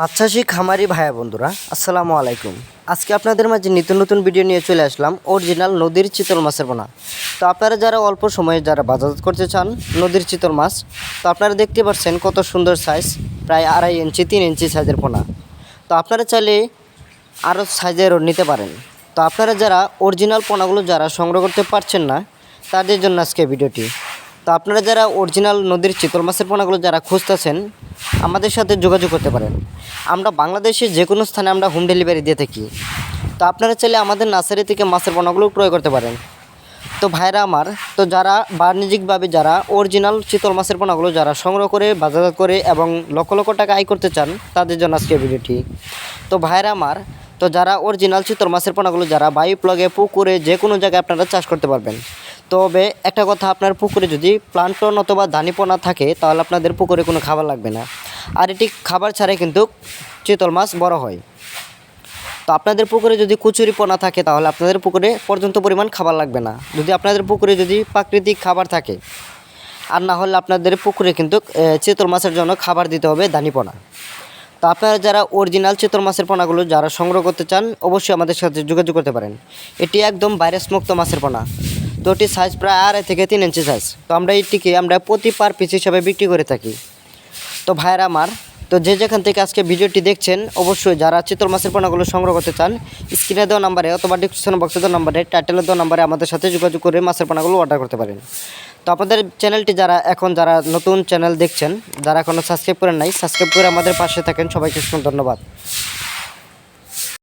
মাছ চাষি খামারি ভাইয়া বন্ধুরা, আসসালামু আলাইকুম। আজকে আপনাদের মাঝে নিত্য নতুন ভিডিও নিয়ে চলে আসলাম অরিজিনাল নদীর চিতল মাছের পোনা তো আপনারা যারা অল্প সময়ে যারা বাজারজাত করতে চান নদীর চিতল মাছ, তো আপনারা দেখতে পাচ্ছেন কত সুন্দর সাইজ প্রায় আড়াই ইঞ্চি, তিন ইঞ্চি সাইজের পোনা তো আপনারা চাইলে আরও সাইজেরও নিতে পারেন। তো আপনারা যারা অরিজিনাল পোনাগুলো যারা সংগ্রহ করতে পারছেন না, তাদের জন্য আজকে ভিডিওটি তো আপনারা যারা অরিজিনাল নদীর চিতল মাছের পোনাগুলো যারা খুঁজতেছেন আমাদের সাথে যোগাযোগ করতে পারেন। আমরা বাংলাদেশের যে কোনো স্থানে আমরা হোম ডেলিভারি দিয়ে থাকি। তো আপনারা চাইলে আমাদের নার্সারি থেকে মাছের পোনাগুলো ক্রয় করতে পারেন। তো ভাইরা আমার, তো যারা বাণিজ্যিকভাবে যারা অরিজিনাল চিতল মাছের পোনাগুলো যারা সংগ্রহ করে, বাজারজাত করে এবং লক্ষ লক্ষ টাকা আয় করতে চান, তাদের জন্য আজকে ভিডিওটি। তো ভাইরা আমার, তো যারা অরিজিনাল চিতল মাছের পোনাগুলো যারা বায়ু প্লগে পুকুরে যে কোনো জায়গায় আপনারা চাষ করতে পারবেন। তবে একটা কথা, আপনার পুকুরে যদি প্লান্টন অথবা দানিপোনা থাকে, তাহলে আপনাদের পুকুরে কোনো খাবার লাগবে না। আর এটি খাবার ছাড়াই কিন্তু চিতল মাছ বড় হয়। তো আপনাদের পুকুরে যদি কুচুরি পোনা থাকে, তাহলে আপনাদের পুকুরে পর্যন্ত পরিমাণ খাবার লাগবে না। যদি আপনাদের পুকুরে যদি প্রাকৃতিক খাবার থাকে, আর না হলে আপনাদের পুকুরে কিন্তু চিতল মাছের জন্য খাবার দিতে হবে দানিপোনা তো আপনারা যারা অরিজিনাল চিতল মাছের পোনাগুলো যারা সংগ্রহ করতে চান, অবশ্যই আমাদের সাথে যোগাযোগ করতে পারেন। এটি একদম ভাইরাস মুক্ত মাছের পোনা। এটির সাইজ প্রায় আড়াই থেকে তিন ইঞ্চি সাইজ তো আমরা এটিকে আমরা প্রতি পার পিস হিসাবে বিক্রি করে থাকি। তো ভাইয়েরা আমার, তো যে যেখান থেকে আজকে ভিডিওটি দেখছেন, অবশ্যই যারা চিতল মাছের পোনাগুলো সংগ্রহ করতে চান, স্ক্রিনে দেওয়া নাম্বারে অথবা ডিসক্রিপশন বক্সে দেওয়া নাম্বারে টাইটেলে দেওয়া নাম্বারে আমাদের সাথে যোগাযোগ করে মাছের পোনাগুলো অর্ডার করতে পারেন। তো আপনাদের চ্যানেলটি যারা এখন যারা নতুন চ্যানেল দেখছেন, যারা এখনও সাবস্ক্রাইব করেন নাই সাবস্ক্রাইব করে আমাদের পাশে থাকেন। সবাইকে ধন্যবাদ।